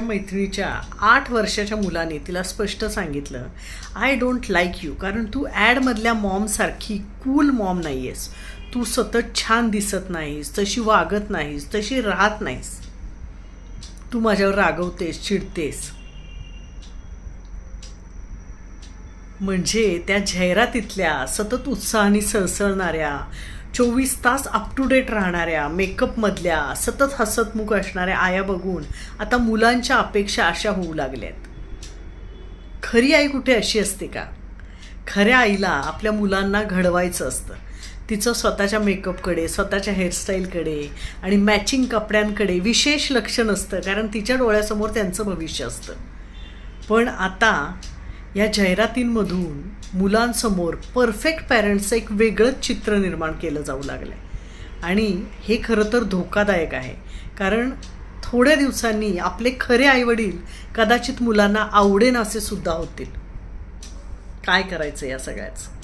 मैत्रिणीच्या आठ वर्षाच्या मुलाने तिला स्पष्ट सांगितलं आय डोंट लाईक यू कारण तू ॲडमधल्या मॉमसारखी कूल मॉम नाही आहेस तू सतत छान दिसत नाहीस तशी वागत नाहीस तशी राहत नाहीस. तू माझ्यावर रागवतेस चिडतेस. म्हणजे त्या जाहिरातीतल्या सतत उत्साहाने सळसळणाऱ्या चोवीस तास अप टू डेट राहणाऱ्या मेकअपमधल्या सतत हसतमुख असणाऱ्या आया बघून आता मुलांच्या अपेक्षा अशा होऊ लागल्यात. खरी आई कुठे अशी असते का? खऱ्या आईला आपल्या मुलांना घडवायचं असतं. तिचं स्वतःच्या मेकअपकडे स्वतःच्या हेअरस्टाईलकडे आणि मॅचिंग कपड्यांकडे विशेष लक्ष नसतं कारण तिच्या डोळ्यासमोर त्यांचं भविष्य असतं. पण आता या जाहिरातींमधून मुलांसमोर परफेक्ट पॅरेंट्सचं एक वेगळंच चित्र निर्माण केलं जाऊ लागलं आहे आणि हे खरं तर धोकादायक आहे. कारण थोड्या दिवसांनी आपले खरे आईवडील कदाचित मुलांना आवडेन असे सुद्धा होतील. काय करायचं या सगळ्याचं?